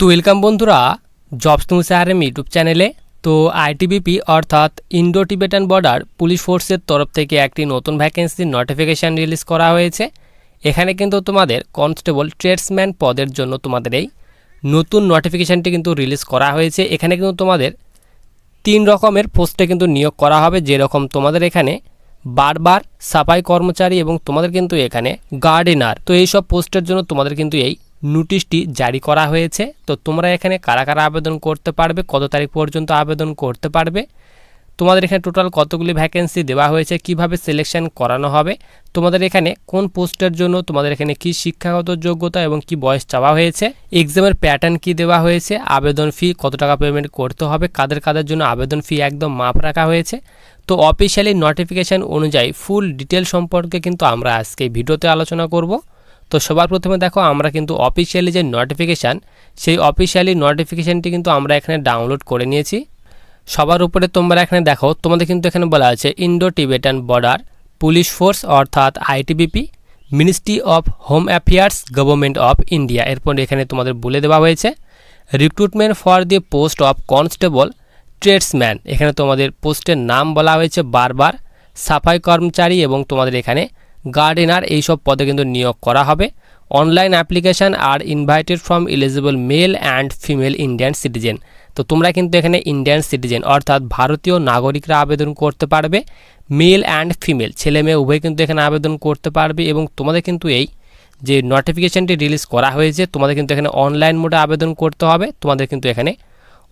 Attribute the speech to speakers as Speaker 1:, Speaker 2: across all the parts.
Speaker 1: তো ওয়েলকাম বন্ধুরা jobs news RM YouTube চ্যানেলে তো আইটিবিপি অর্থাৎ ইন্ডো টিবেটান বর্ডার পুলিশ ফোর্সের তরফ থেকে একটি নতুন ভ্যাকেন্সির নোটিফিকেশান রিলিজ করা হয়েছে। এখানে কিন্তু তোমাদের কনস্টেবল ট্রেডসম্যান পদের জন্য তোমাদের এই নতুন নোটিফিকেশানটি কিন্তু রিলিজ করা হয়েছে। এখানে কিন্তু তোমাদের তিন রকমের পোস্টে কিন্তু নিয়োগ করা হবে, যেরকম তোমাদের এখানে বারবার সাফাই কর্মচারী এবং তোমাদের কিন্তু এখানে গার্ডেনার তো এইসব পোস্টের জন্য তোমাদের কিন্তু এই নোটিশটি জারি করা হয়েছে। তো তোমরা এখানে কারা কারা আবেদন করতে পারবে, কত তারিখ পর্যন্ত আবেদন করতে পারবে? তোমাদের এখানে টোটাল কতগুলি ভ্যাকেন্সি দেওয়া হয়েছে, কীভাবে সিলেকশন করানো হবে? তোমাদের এখানে কোন পোস্টের জন্য, তোমাদের এখানে কি শিক্ষাগত যোগ্যতা এবং কি বয়স চাওয়া হয়েছে? এক্সামের প্যাটার্ন কি দেওয়া হয়েছে? আবেদন ফি, কত টাকা পেমেন্ট করতে হবে? কাদের কাদের জন্য আবেদন ফি একদম মাপ রাখা হয়েছে? তো অফিসিয়ালি নোটিফিকেশান অনুযায়ী ফুল ডিটেল সম্পর্কে কিন্তু আমরা আজকে ভিডিওতে আলোচনা করব। তো সবার প্রথমে দেখো, আমরা কিন্তু অফিসিয়ালি যে নোটিফিকেশান সেই অফিসিয়ালি নোটিফিকেশানটি কিন্তু আমরা এখানে ডাউনলোড করে নিয়েছি। সবার উপরে তোমরা এখানে দেখো, তোমাদের কিন্তু এখানে বলা আছে Indo Tibetan border police force অর্থাৎ ITBP ministry of home affairs government of India এরপর এখানে তোমাদের বলে দেওয়া হয়েছে recruitment for the post of constable tradesman এখানে তোমাদের পোস্টের নাম বলা হয়েছে বারবার, সাফাই কর্মচারী এবং তোমাদের এখানে গার্ডেনার এইসব পদে কিন্তু নিয়োগ করা হবে। Online application are invited from eligible male and female Indian citizen তো তোমরা কিন্তু এখানে ইন্ডিয়ান সিটিজেন অর্থাৎ ভারতীয় নাগরিকরা আবেদন করতে পারবে। মেল অ্যান্ড ফিমেল ছেলে মেয়ে, উভয় কিন্তু এখানে আবেদন করতে পারবে এবং তোমাদের কিন্তু এই যে নোটিফিকেশানটি রিলিজ করা হয়েছে, তোমাদের কিন্তু এখানে অনলাইন মোডে আবেদন করতে হবে। তোমাদের কিন্তু এখানে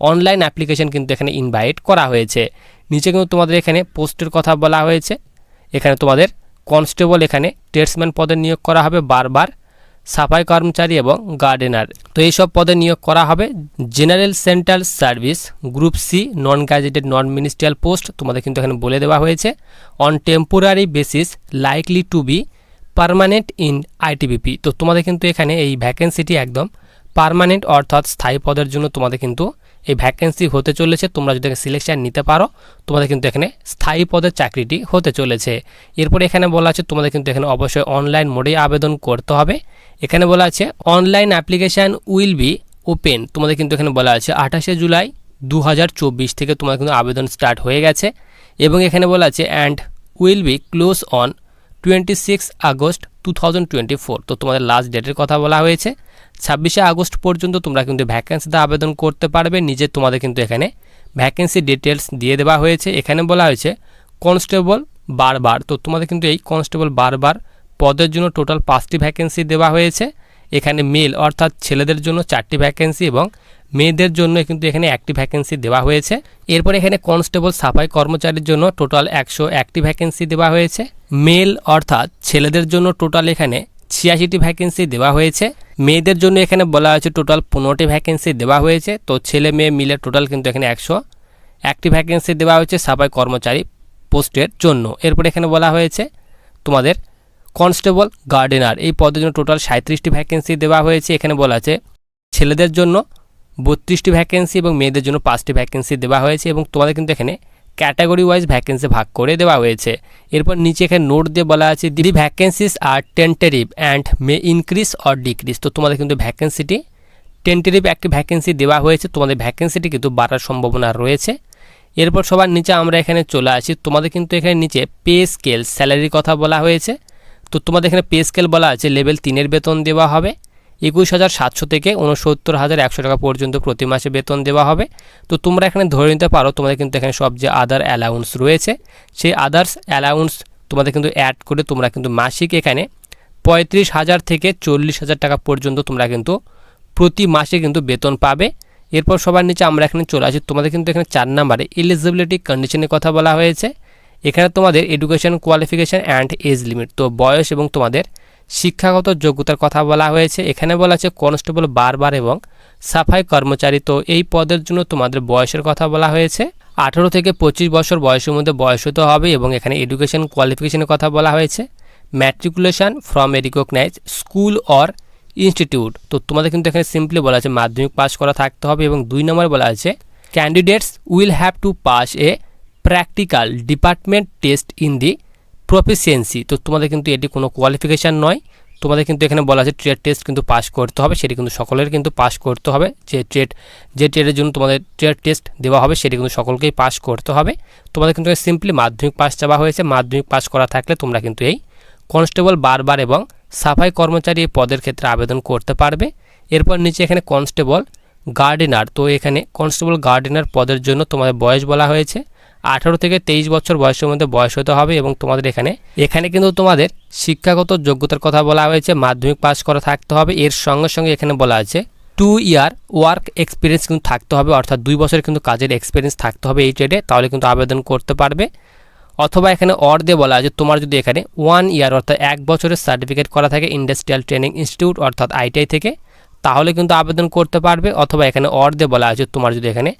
Speaker 1: অনলাইন অ্যাপ্লিকেশান কিন্তু এখানে ইনভাইট করা হয়েছে। নিচে কিন্তু তোমাদের এখানে পোস্টের কথা বলা হয়েছে। এখানে তোমাদের কনস্টেবল এখানে ট্রেডসম্যান পদে নিয়োগ করা হবে বারবার, সাফাই কর্মচারী এবং গার্ডেনার। তো এইসব পদে নিয়োগ করা হবে general central service, group C non gazetted non ministerial post তোমাদের কিন্তু এখানে বলে দেওয়া হয়েছে। On temporary basis likely to be permanent in ITBP তো তোমাদের কিন্তু এখানে এই ভ্যাকেন্সিটি একদম পারমানেন্ট অর্থাৎ স্থায়ী পদের জন্য তোমাদের কিন্তু এই ভ্যাকেন্সি হতে চলেছে, তোমরা যদি সিলেকশন নিতে পারো, তোমাদের কিন্তু এখানে স্থায়ী পদের চাকরিটি হতে চলেছে। এরপরে এখানে বলা আছে, তোমাদের কিন্তু এখানে অবশ্যই অনলাইন মোডেই আবেদন করতে হবে। এখানে বলা আছে online application will be open তোমাদের কিন্তু এখানে বলা আছে, আঠাশে জুলাই দু হাজার চব্বিশ থেকে তোমাদের কিন্তু আবেদন স্টার্ট হয়ে গেছে। এবং এখানে বলা আছে and will be close on twenty six August two thousand twenty four তো তোমাদের লাস্ট ডেটের কথা বলা হয়েছে। ছাব্বিশে আগস্ট পর্যন্ত তোমরা কিন্তু ভ্যাকেন্সিতে আবেদন করতে পারবে। নিজে তোমাদের কিন্তু এখানে ভ্যাকেন্সি ডিটেলস দিয়ে দেওয়া হয়েছে। এখানে বলা হয়েছে, কনস্টেবল বারবার। তো তোমাদের কিন্তু এই কনস্টেবল বারবার পদের জন্য টোটাল পাঁচটি ভ্যাকেন্সি দেওয়া হয়েছে। এখানে মেল অর্থাৎ ছেলেদের জন্য চারটি ভ্যাকেন্সি এবং মেয়েদের জন্য কিন্তু এখানে একটি ভ্যাকেন্সি দেওয়া হয়েছে। এরপর এখানে কনস্টেবল সাফাই কর্মচারীর জন্য টোটাল একশো একটি ভ্যাকেন্সি দেওয়া হয়েছে। মেল অর্থাৎ ছেলেদের জন্য টোটাল এখানে ছিয়াশিটি ভ্যাকেন্সি দেওয়া হয়েছে। মেয়েদের জন্য এখানে বলা হয়েছে টোটাল পনেরোটি ভ্যাকেন্সি দেওয়া হয়েছে। তো ছেলে মেয়ে মিলে টোটাল কিন্তু এখানে একশো। একটি ভ্যাকেন্সি দেওয়া হয়েছে সাফাই কর্মচারী পোস্টের জন্য। এরপর এখানে বলা হয়েছে তোমাদের কনস্টেবল গার্ডেনার এই পদের জন্য টোটাল সাঁত্রিশটি ভ্যাকেন্সি দেওয়া হয়েছে। এখানে বলা আছে ছেলেদের জন্য বত্রিশটি ভ্যাকেন্সি এবং মেয়েদের জন্য পাঁচটি ভ্যাকেন্সি দেওয়া হয়েছে এবং তোমাদের কিন্তু এখানে ক্যাটাগরি ওয়াইজ ভ্যাকেন্সি ভাগ করে দেওয়া হয়েছে। এরপর নিচে এখানে নোট দিয়ে বলা আছে the vacancies are tentative and may increase or decrease তো তোমাদের কিন্তু ভ্যাকেন্সিটি টেন্টারিভ একটি ভ্যাকেন্সি দেওয়া হয়েছে, তোমাদের ভ্যাকেন্সিটি কিন্তু বাড়ার সম্ভাবনা রয়েছে। এরপর সবার নিচে আমরা এখানে চলে আসি, তোমাদের কিন্তু এখানে নিচে পে স্কেল স্যালারির কথা বলা হয়েছে। তো তোমাদের এখানে পে স্কেল বলা আছে লেভেল তিনের বেতন দেওয়া হবে। একুশ হাজার সাতশো থেকে উনসত্তর হাজার একশো টাকা পর্যন্ত প্রতি মাসে বেতন দেওয়া হবে। তো তোমরা এখানে ধরে নিতে পারো, তোমাদের কিন্তু এখানে সব যে আদার অ্যালাউন্স রয়েছে, সেই আদার্স অ্যালাউন্স তোমাদের কিন্তু অ্যাড করে তোমরা কিন্তু মাসিক এখানে পঁয়ত্রিশ হাজার থেকে চল্লিশ হাজার টাকা পর্যন্ত তোমরা কিন্তু প্রতি মাসে কিন্তু বেতন পাবে। এরপর সবার নিচে আমরা এখানে চলে আসি। তোমাদের কিন্তু এখানে চার নাম্বারে এলিজিবিলিটি কন্ডিশনের কথা বলা হয়েছে। এখানে তোমাদের education qualification and age limit তো বয়স এবং তোমাদের শিক্ষাগত যোগ্যতার কথা বলা হয়েছে। এখানে বলা আছে, কনস্টেবল বারবার এবং সাফাই কর্মচারী। তো এই পদের জন্য তোমাদের বয়সের কথা বলা হয়েছে। আঠেরো থেকে পঁচিশ বছর বয়সের মধ্যে বয়স হতে হবে এবং এখানে এডুকেশন কোয়ালিফিকেশনের কথা বলা হয়েছে। Matriculation from a recognise school or institute. তো তোমাদের কিন্তু এখানে সিম্পলি বলা আছে, মাধ্যমিক পাস করা থাকতে হবে এবং দুই নম্বর বলা আছে candidates will have to pass a practical department test in the proficiency তো তোমাদের কিন্তু এটি কোনো কোয়ালিফিকেশান নয়। তোমাদের কিন্তু এখানে বলা আছে ট্রেড টেস্ট কিন্তু পাস করতে হবে, সেটি কিন্তু সকলের কিন্তু পাস করতে হবে। যে ট্রেড যে ট্রেডের জন্য তোমাদের ট্রেড টেস্ট দেওয়া হবে, সেটি কিন্তু সকলকেই পাস করতে হবে। তোমাদের কিন্তু সিম্পলি মাধ্যমিক পাস চাওয়া হয়েছে। মাধ্যমিক পাস করা থাকলে তোমরা কিন্তু এই কনস্টেবল বারবার এবং সাফাই কর্মচারী এই পদের ক্ষেত্রে আবেদন করতে পারবে। এরপর নিচে এখানে কনস্টেবল গার্ডেনার তো এখানে কনস্টেবল গার্ডেনার পদের জন্য তোমাদের বয়স বলা হয়েছে। আঠারো থেকে তেইশ বছর বয়সের মধ্যে বয়স হতে হবে এবং তোমাদের এখানে এখানে কিন্তু তোমাদের শিক্ষাগত যোগ্যতার কথা বলা হয়েছে, মাধ্যমিক পাস করা থাকতে হবে। এর সঙ্গে সঙ্গে এখানে বলা আছে টু ইয়ার ওয়ার্ক এক্সপিরিয়েন্স কিন্তু থাকতে হবে, অর্থাৎ দুই বছরের কিন্তু কাজের এক্সপিরিয়েন্স থাকতে হবে এই ট্রেডে তাহলে কিন্তু আবেদন করতে পারবে। অথবা এখানে অর দিয়ে বলা আছে, তোমার যদি এখানে ওয়ান ইয়ার অর্থাৎ এক বছরের সার্টিফিকেট করা থাকে ইন্ডাস্ট্রিয়াল ট্রেনিং ইনস্টিটিউট অর্থাৎ আইটিআই থেকে, তাহলে কিন্তু আবেদন করতে পারবে। অথবা এখানে অর দিয়ে বলা আছে, তোমার যদি এখানে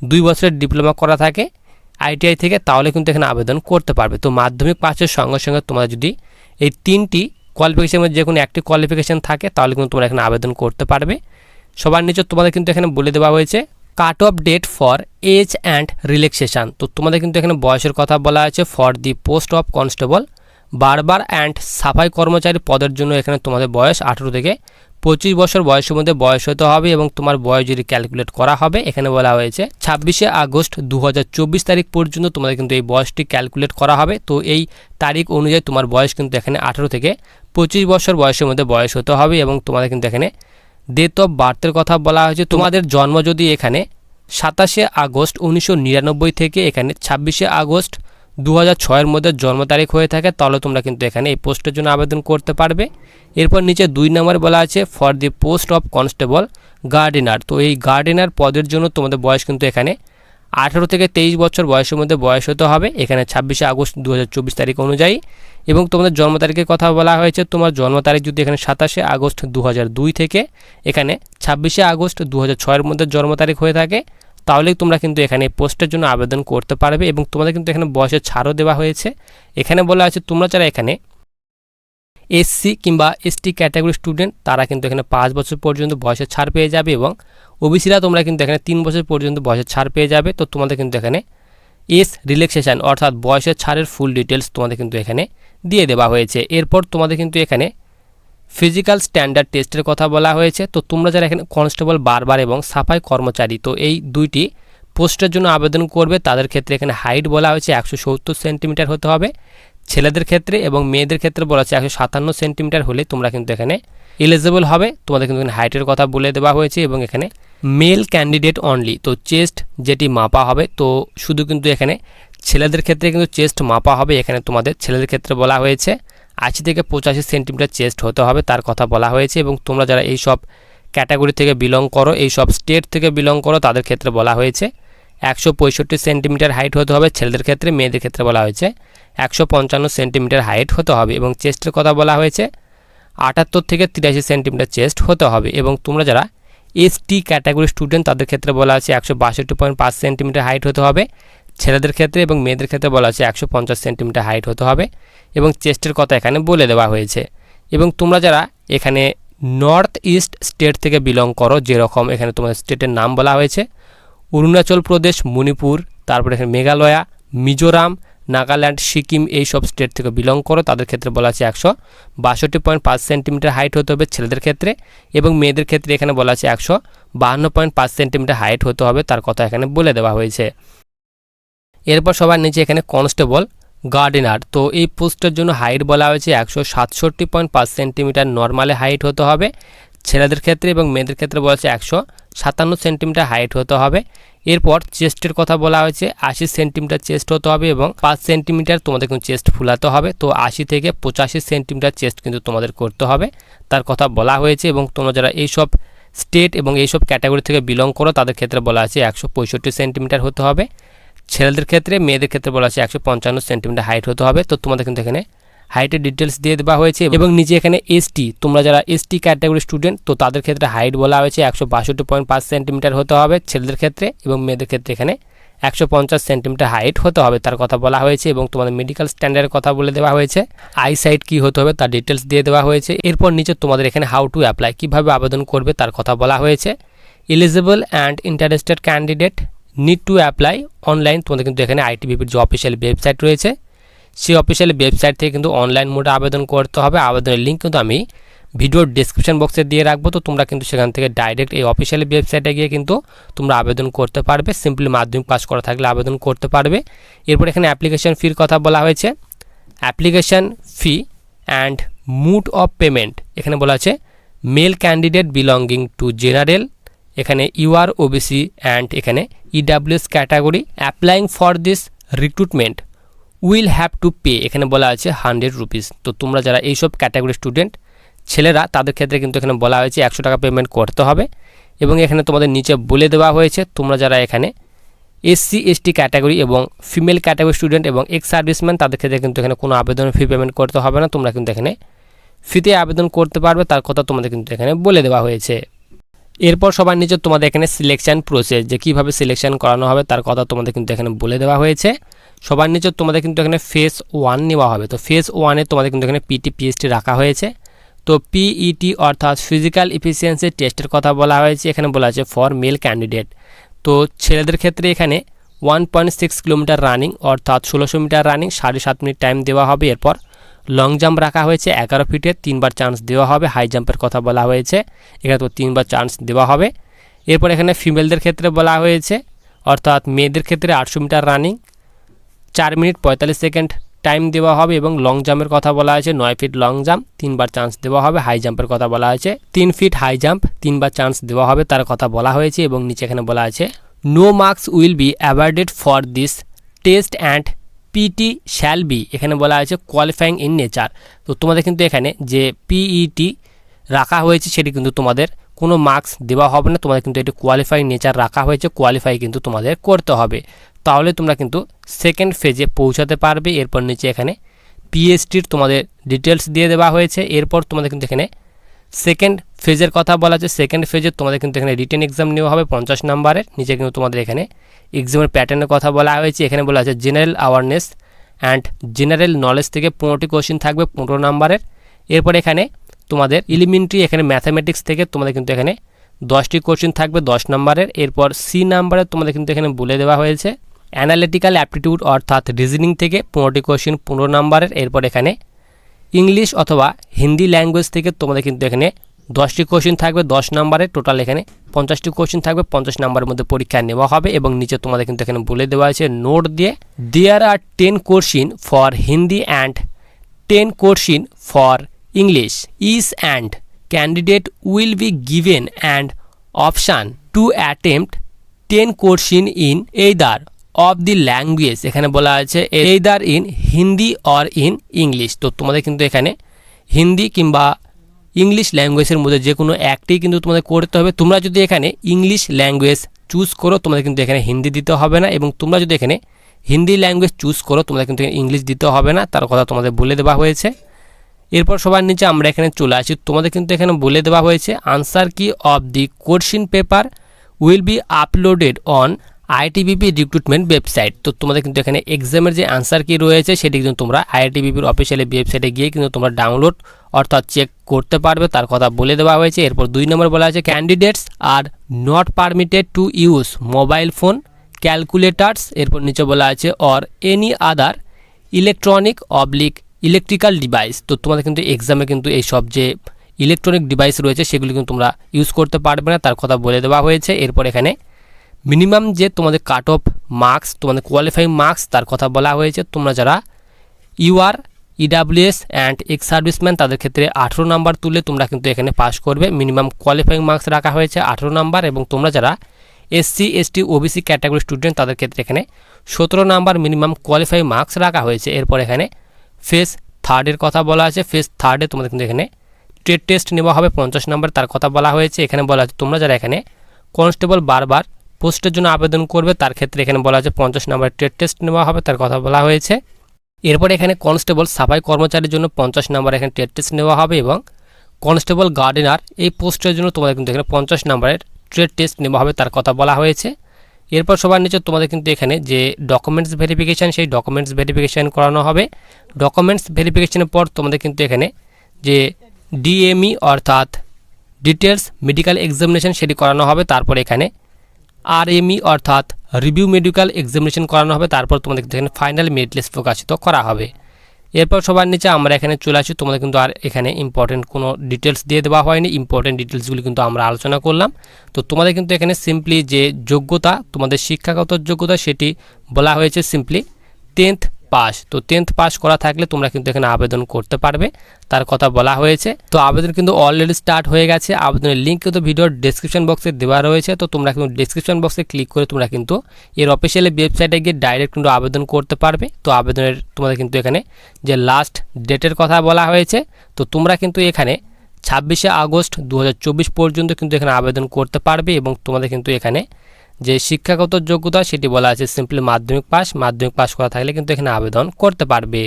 Speaker 1: দুই বছরের ডিপ্লোমা করা থাকে আইটিআই থেকে তাহলে কিন্তু এখানে আবেদন করতে পারবে। তো মাধ্যমিক পাসের সঙ্গে সঙ্গে তোমরা যদি এই তিনটি কোয়ালিফিকেশনের যে কোনো একটি কোয়ালিফিকেশান থাকে, তাহলে কিন্তু তোমরা এখানে আবেদন করতে পারবে। সবার নিচে তোমাদের কিন্তু এখানে বলে দেওয়া হয়েছে cut off date for age and relaxation তো তোমাদের কিন্তু এখানে বয়সের কথা বলা আছে for the post of constable barber and সাফাই কর্মচারী পদের জন্য এখানে তোমাদের বয়স আঠেরো থেকে পঁচিশ বছর বয়সের মধ্যে বয়স হতে হবে এবং তোমার বয়স যদি ক্যালকুলেট করা হবে এখানে বলা হয়েছে ছাব্বিশে আগস্ট দু হাজার চব্বিশ তারিখ পর্যন্ত তোমাদের কিন্তু এই বয়সটি ক্যালকুলেট করা হবে। তো এই তারিখ অনুযায়ী তোমার বয়স কিন্তু এখানে আঠেরো থেকে পঁচিশ বছর বয়সের মধ্যে বয়স হতে হবে এবং তোমাদের কিন্তু এখানে ডেট অফ বার্থের কথা বলা হয়েছে। তোমাদের জন্ম যদি এখানে সাতাশে আগস্ট উনিশশো নিরানব্বই থেকে এখানে ছাব্বিশে আগস্ট দু হাজার মধ্যে জন্ম তারিখ হয়ে থাকে, তাহলে তোমরা কিন্তু এখানে এই পোস্টের জন্য আবেদন করতে পারবে। এরপর নিচে দুই নম্বর বলা আছে for the post of constable gardener তো এই গার্ডেনার পদের জন্য তোমাদের বয়স কিন্তু এখানে আঠারো থেকে তেইশ বছর বয়সের মধ্যে বয়স হতে হবে। এখানে ছাব্বিশে আগস্ট দু হাজার চব্বিশ তারিখ অনুযায়ী। এবং তোমাদের জন্ম তারিখের কথা বলা হয়েছে, তোমার জন্ম তারিখ যদি এখানে সাতাশে আগস্ট দু হাজার দুই থেকে, এখানে ছাব্বিশে আগস্ট দু হাজার মধ্যে জন্ম তারিখ হয়ে থাকে। তাহলেই তোমরা কিন্তু এখানে পোস্টের জন্য আবেদন করতে পারবে এবং তোমাদের কিন্তু এখানে বয়সের ছাড়ও দেওয়া হয়েছে। এখানে বলা আছে, তোমরা যারা এখানে এসসি কিংবা এসটি ক্যাটাগরি স্টুডেন্ট তারা কিন্তু এখানে পাঁচ বছর পর্যন্ত বয়সের ছাড় পেয়ে যাবে এবং ওবিসিরা তোমরা কিন্তু এখানে তিন বছর পর্যন্ত বয়সের ছাড় পেয়ে যাবে। তো তোমাদের কিন্তু এখানে এস রিল্যাক্সেশন অর্থাৎ বয়সের ছাড়ের ফুল ডিটেলস তোমাদের কিন্তু এখানে দিয়ে দেওয়া হয়েছে। এরপর তোমাদের কিন্তু এখানে ফিজিক্যাল স্ট্যান্ডার্ড টেস্টের কথা বলা হয়েছে। তো তোমরা যারা এখানে কনস্টেবল বারবার এবং সাফাই কর্মচারী, তো এই দুইটি পোস্টের জন্য আবেদন করবে। তাদের ক্ষেত্রে এখানে হাইট বলা হয়েছে একশো সত্তর সেন্টিমিটার হতে হবে। ছেলেদের ক্ষেত্রে এবং মেয়েদের ক্ষেত্রে বলা হচ্ছে একশো সাতান্ন সেন্টিমিটার হলে তোমরা কিন্তু এখানে এলিজেবল হবে। তোমাদের কিন্তু এখানে হাইটের কথা বলে দেওয়া হয়েছে এবং এখানে মেল ক্যান্ডিডেট অনলি তো চেস্ট যেটি মাপা হবে, তো শুধু কিন্তু এখানে ছেলেদের ক্ষেত্রে কিন্তু চেস্ট মাপা হবে। এখানে তোমাদের ছেলেদের ক্ষেত্রে বলা হয়েছে। আশি থেকে পঁচাশি সেন্টিমিটার চেস্ট হতে হবে, তার কথা বলা হয়েছে, এবং তোমরা যারা এই সব ক্যাটাগরি থেকে বিলং করো, এই সব স্টেট থেকে বিলং করো, তাদের ক্ষেত্রে বলা হয়েছে, একশো পঁয়ষট্টি সেন্টিমিটার হাইট হতে হবে, ছেলেদের ক্ষেত্রে, মেয়েদের ক্ষেত্রে বলা হয়েছে, একশো পঞ্চান্ন সেন্টিমিটার হাইট হতে হবে, এবং চেস্টের কথা বলা হয়েছে, আটাত্তর থেকে তিরাশি সেন্টিমিটার চেস্ট হতে হবে, এবং তোমরা যারা এসটি ক্যাটাগরি স্টুডেন্ট তাদের ক্ষেত্রে বলা আছে, একশো বাষট্টি পয়েন্ট পাঁচ সেন্টিমিটার হাইট হতে হবে ছেলেদের ক্ষেত্রে এবং মেয়েদের ক্ষেত্রে বলা আছে একশো পঞ্চাশ সেন্টিমিটার হাইট হতে হবে এবং চেস্টের কথা এখানে বলে দেওয়া হয়েছে। এবং তোমরা যারা এখানে নর্থ ইস্ট স্টেট থেকে বিলং করো, যেরকম এখানে তোমাদের স্টেটের নাম বলা হয়েছে, অরুণাচল প্রদেশ, মণিপুর, তারপরে এখানে মেঘালয়া, মিজোরাম, নাগাল্যান্ড, সিকিম এই সব স্টেট থেকে বিলং করো, তাদের ক্ষেত্রে বলা আছে একশো বাষট্টি পয়েন্ট পাঁচ সেন্টিমিটার হাইট হতে হবে ছেলেদের ক্ষেত্রে এবং মেয়েদের ক্ষেত্রে এখানে বলা আছে একশো বাহান্ন পয়েন্ট পাঁচ সেন্টিমিটার হাইট হতে হবে, তার কথা এখানে বলে দেওয়া হয়েছে। এরপর সবার নিচে এখানে কনস্টেবল, গার্ডেনার। তো এই পোস্টের জন্য হাইট বলা হয়েছে একশো সাতষট্টি পয়েন্ট পাঁচ সেন্টিমিটার নর্মালে হাইট হতে হবে। ছেলেদের ক্ষেত্রে এবং মেয়েদের ক্ষেত্রে বলা হচ্ছে একশো সাতান্ন সেন্টিমিটার হাইট হতে হবে। এরপর চেস্টের কথা বলা হয়েছে আশি সেন্টিমিটার চেস্ট হতে হবে এবং পাঁচ সেন্টিমিটার তোমাদের কিন্তু চেস্ট ফুলাতে হবে। তো আশি থেকে পঁচাশি সেন্টিমিটার চেস্ট কিন্তু তোমাদের করতে হবে। তার কথা বলা হয়েছে এবং তোমরা যারা এইসব স্টেট এবং এইসব ক্যাটাগরি থেকে বিলং করো, তাদের ক্ষেত্রে বলা আছে একশো পঁয়ষট্টি সেন্টিমিটার হতে হবে। ছেলেদের ক্ষেত্রে, মেয়েদের ক্ষেত্রে বলা আছে একশো পঞ্চান্ন সেন্টিমিটার হাইট হতে হবে। তো তোমাদের কিন্তু এখানে হাইটের ডিটেলস দিয়ে দেওয়া হয়েছে এবং নিচে এখানে এসটি তোমরা যারা এসটি ক্যাটাগরি স্টুডেন্ট তো তাদের ক্ষেত্রে হাইট বলা হয়েছে একশো বাষট্টি পয়েন্ট পাঁচ সেন্টিমিটার হতে হবে ছেলেদের ক্ষেত্রে এবং মেয়েদের ক্ষেত্রে এখানে একশো পঞ্চাশ সেন্টিমিটার হাইট হতে হবে তার কথা বলা হয়েছে এবং তোমাদের মেডিকেল স্ট্যান্ডার্ডের কথা বলে দেওয়া হয়েছে। আই সাইট কী হতে হবে তার ডিটেলস দিয়ে দেওয়া হয়েছে। এরপর নিচে তোমাদের এখানে হাউ টু অ্যাপ্লাই কীভাবে আবেদন করবে তার কথা বলা হয়েছে। Eligible and interested candidate need to apply online তোমাদের কিন্তু এখানে আইটিবিপির যে অফিসিয়াল ওয়েবসাইট রয়েছে, সেই অফিসিয়াল ওয়েবসাইট থেকে কিন্তু অনলাইন মোডে আবেদন করতে হবে। আবেদনের লিঙ্ক কিন্তু আমি ভিডিওর ডিসক্রিপশন বক্সে দিয়ে রাখব। তো তোমরা কিন্তু সেখান থেকে ডাইরেক্ট এই অফিসিয়াল ওয়েবসাইটে গিয়ে কিন্তু তোমরা আবেদন করতে পারবে। সিম্পলি মাধ্যমিক পাস করা থাকলে আবেদন করতে পারবে। এরপর এখানে অ্যাপ্লিকেশন ফির কথা বলা হয়েছে। Application fee and mode of payment এখানে বলা আছে male candidate belonging to general এখানে ইউআর ওবিসি অ্যান্ড এখানে EWS category applying for this recruitment will have to pay এখানে বলা আছে হান্ড্রেড রুপিস তো তোমরা যারা এইসব ক্যাটাগরি স্টুডেন্ট ছেলেরা, তাদের ক্ষেত্রে কিন্তু এখানে বলা হয়েছে একশো টাকা পেমেন্ট করতে হবে। এবং এখানে তোমাদের নিচে বলে দেওয়া হয়েছে, তোমরা যারা এখানে এসসি এসটি ক্যাটাগরি এবং ফিমেল ক্যাটাগরি স্টুডেন্ট এবং এক্স সার্ভিসম্যান তাদের ক্ষেত্রে কিন্তু এখানে কোনো আবেদন ফি পেমেন্ট করতে হবে না। তোমরা কিন্তু এখানে ফিতে আবেদন করতে পারবে, তার কথা তোমাদের কিন্তু এখানে বলে দেওয়া হয়েছে। এরপর সবার নিচে তোমাদের এখানে সিলেকশন প্রসেস যে কীভাবে সিলেকশন করানো হবে তার কথা তোমাদের কিন্তু এখানে বলে দেওয়া হয়েছে। সবার নিচে তোমাদের কিন্তু এখানে ফেস ওয়ান নেওয়া হবে। তো ফেস ওয়ানে তোমাদের কিন্তু এখানে পিটি পিএসটি রাখা হয়েছে। তো পিইটি অর্থাৎ ফিজিক্যাল ইফিসিয়েন্সি টেস্টের কথা বলা হয়েছে। এখানে বলা আছে ফর মেল ক্যান্ডিডেট তো ছেলেদের ক্ষেত্রে এখানে one point six kilometre running অর্থাৎ ষোলোশো মিটার রানিং সাড়ে সাত মিনিট টাইম দেওয়া হবে। এরপর লং জাম্প রাখা হয়েছে, এগারো ফিটে তিনবার চান্স দেওয়া হবে, হাই জাম্পের কথা বলা হয়েছে, এখানে তো তিনবার চান্স দেওয়া হবে। এরপর এখানে ফিমেলদের ক্ষেত্রে বলা হয়েছে, অর্থাৎ মেয়েদের ক্ষেত্রে আটশো মিটার রানিং, চার মিনিট পঁয়তাল্লিশ সেকেন্ড টাইম দেওয়া হবে এবং লং জাম্পের কথা বলা হয়েছে, নয় ফিট লং জাম্প, তিনবার চান্স দেওয়া হবে, হাই জাম্পের কথা বলা হয়েছে, তিন ফিট হাই জাম্প, তিনবার চান্স দেওয়া হবে তার কথা বলা হয়েছে এবং নিচে এখানে বলা আছে no marks will be awarded for this test and PT shall be এখানে বলা হয়েছে কোয়ালিফাইং ইন নেচার তো তোমাদের কিন্তু এখানে যে পিইটি রাখা হয়েছে সেটি কিন্তু তোমাদের কোনো মার্কস দেওয়া হবে না, তোমাদের কিন্তু এটি কোয়ালিফাই নেচার রাখা হয়েছে কোয়ালিফাই কিন্তু তোমাদের করতে হবে। তাহলে তোমরা কিন্তু সেকেন্ড ফেজে পৌঁছাতে পারবে, এরপর নিচে এখানে পিএসটির তোমাদের ডিটেলস দিয়ে দেওয়া হয়েছে, এরপর তোমাদের কিন্তু এখানে সেকেন্ড ফেজের কথা বলা আছে। সেকেন্ড ফেজে তোমাদের কিন্তু এখানে রিটেন এক্সাম নেওয়া হবে পঞ্চাশ নাম্বারের নিচে কিন্তু তোমাদের এখানে এক্সামের প্যাটার্নের কথা বলা হয়েছে, এখানে বলা আছে general awareness and general knowledge থেকে পনেরোটি কোশ্চিন থাকবে, পনেরো নাম্বারের। এরপর এখানে তোমাদের এলিমেন্টারি এখানে ম্যাথামেটিক্স থেকে তোমাদের কিন্তু এখানে দশটি কোশ্চিন থাকবে, দশ নম্বরের। এরপর সি নাম্বারে তোমাদের কিন্তু এখানে বলে দেওয়া হয়েছে অ্যানালিটিক্যাল অ্যাপটিটিউড অর্থাৎ রিজনিং থেকে পনেরোটি কোশ্চিন পনেরো নাম্বারের। এরপর এখানে ইংলিশ অথবা হিন্দি ল্যাঙ্গুয়েজ থেকে তোমাদের কিন্তু এখানে দশটি কোশ্চিন থাকবে, দশ নাম্বারের টোটাল এখানে পঞ্চাশটি কোশ্চিন থাকবে, পঞ্চাশ নাম্বারের মধ্যে পরীক্ষা নেওয়া হবে এবং নিচে তোমাদের কিন্তু এখানে বলে দেওয়া আছে নোট দিয়ে there are ten question for Hindi and ten question for English is and candidate will be given and option to attempt ten question in either of the language এখানে বলা আছে either in Hindi or in English তো তোমাদের কিন্তু এখানে হিন্দি কিংবা English ল্যাঙ্গুয়েজের মধ্যে যে কোনো একটি কিন্তু তোমাদের করতে হবে। তোমরা যদি এখানে ইংলিশ ল্যাঙ্গুয়েজ চুজ করো, তোমাদের কিন্তু এখানে হিন্দি দিতে হবে না এবং তোমরা যদি এখানে হিন্দি ল্যাঙ্গুয়েজ চুজ করো, তোমাদের কিন্তু ইংলিশ দিতে হবে না। তার কথা তোমাদের বলে দেওয়া হয়েছে। এরপর সবার নিচে আমরা এখানে চলে আসি। তোমাদের কিন্তু এখানে বলে দেওয়া হয়েছে answer key of the question paper will be uploaded on ITBP recruitment website তো তোমাদের কিন্তু এখানে এক্সামের যে আনসার কি রয়েছে, সেটি কিন্তু তোমরা আইআইটিবিপির অফিসিয়ালি ওয়েবসাইটে গিয়ে কিন্তু তোমরা ডাউনলোড অর্থাৎ চেক করতে পারবে। তার কথা বলে দেওয়া হয়েছে। এরপর দুই নম্বর বলা আছে candidates are not permitted to use mobile phone calculators এরপর নিচে বলা আছে or any other electronic oblique electrical device তো তোমাদের কিন্তু এক্সামে কিন্তু এই সব যে ইলেকট্রনিক ডিভাইস রয়েছে, সেগুলি কিন্তু তোমরা ইউজ করতে পারবে না। তার কথা বলে দেওয়া হয়েছে। এরপর এখানে মিনিমাম যে তোমাদের কাট অফ মার্কস তোমাদের কোয়ালিফাইং মার্কস তার কথা বলা হয়েছে, তোমরা যারা UR EWS and ex serviceman তাদের ক্ষেত্রে আঠেরো নাম্বার তুলে তোমরা কিন্তু এখানে পাস করবে। মিনিমাম কোয়ালিফাইং মার্কস রাখা হয়েছে আঠেরো নাম্বার এবং তোমরা যারা SC ST OBC category student তাদের ক্ষেত্রে এখানে সতেরো নাম্বার মিনিমাম কোয়ালিফাই মার্কস রাখা হয়েছে। এরপর এখানে ফেস থার্ডের কথা বলা আছে। ফেস থার্ডে তোমাদের কিন্তু এখানে ট্রেড টেস্ট নেওয়া হবে, পঞ্চাশ নাম্বার তার কথা বলা হয়েছে। এখানে বলা আছে, তোমরা যারা এখানে কনস্টেবল বারবার পোস্টের জন্য আবেদন করবে, তার ক্ষেত্রে এখানে বলা আছে পঞ্চাশ নাম্বার ট্রেড টেস্ট নেওয়া হবে, তার কথা বলা হয়েছে। এরপর এখানে কনস্টেবল সাফাই কর্মচারীর জন্য পঞ্চাশ নাম্বার এখানে ট্রেড টেস্ট নেওয়া হবে এবং কনস্টেবল গার্ডেনার এই পোস্টের জন্য তোমাদের কিন্তু এখানে পঞ্চাশ নাম্বারের ট্রেড টেস্ট নেওয়া হবে, তার কথা বলা হয়েছে। এরপর সবার নিচে তোমাদের কিন্তু এখানে যে ডকুমেন্টস ভেরিফিকেশান সেই ডকুমেন্টস ভেরিফিকেশান করানো হবে। ডকুমেন্টস ভেরিফিকেশানের পর তোমাদের কিন্তু এখানে যে ডিএমই অর্থাৎ ডিটেলস মেডিকেল এক্সামিনেশন সেটি করানো হবে, তারপর এখানে আরএমই অর্থাৎ রিভিউ মেডিকেল এক্সামিনেশন করানো হবে, তারপর তোমাদের এখানে ফাইনাল মেরিট লিস্ট প্রকাশিত করা হবে। এরপর সবার নিচে আমরা এখানে চলে আসি, তোমাদের কিন্তু আর এখানে ইম্পর্টেন্ট কোনো ডিটেলস দিয়ে দেওয়া হয়নি ইম্পর্টেন্ট ডিটেলসগুলি কিন্তু আমরা আলোচনা করলাম। তো তোমাদের কিন্তু এখানে সিম্পলি যে যোগ্যতা, তোমাদের শিক্ষাগত যোগ্যতা, সেটি বলা হয়েছে সিম্পলি টেন্থ পাস। তো টেন্থ পাস করা থাকলে তোমরা কিন্তু এখানে আবেদন করতে পারবে। তার কথা বলা হয়েছে। তো আবেদন কিন্তু অলরেডি স্টার্ট হয়ে গেছে। আবেদনের লিঙ্ক কিন্তু ভিডিওর ডেসক্রিপশন বক্সে দেওয়া রয়েছে। তো তোমরা কিন্তু ডেসক্রিপশন বক্সে ক্লিক করে তোমরা কিন্তু এর অফিসিয়ালি ওয়েবসাইটে গিয়ে ডাইরেক্ট কিন্তু আবেদন করতে পারবে। তো আবেদনের তোমাদের কিন্তু এখানে যে লাস্ট ডেটের কথা বলা হয়েছে, তো তোমরা কিন্তু এখানে ছাব্বিশে আগস্ট দু হাজার চব্বিশ পর্যন্ত কিন্তু এখানে আবেদন করতে পারবে এবং তোমাদের কিন্তু এখানে যে শিক্ষাগত যোগ্যতা সেটি বলা আছে সিম্পলি মাধ্যমিক পাস মাধ্যমিক পাস করা থাকলে কিন্তু এখানে আবেদন করতে পারবে।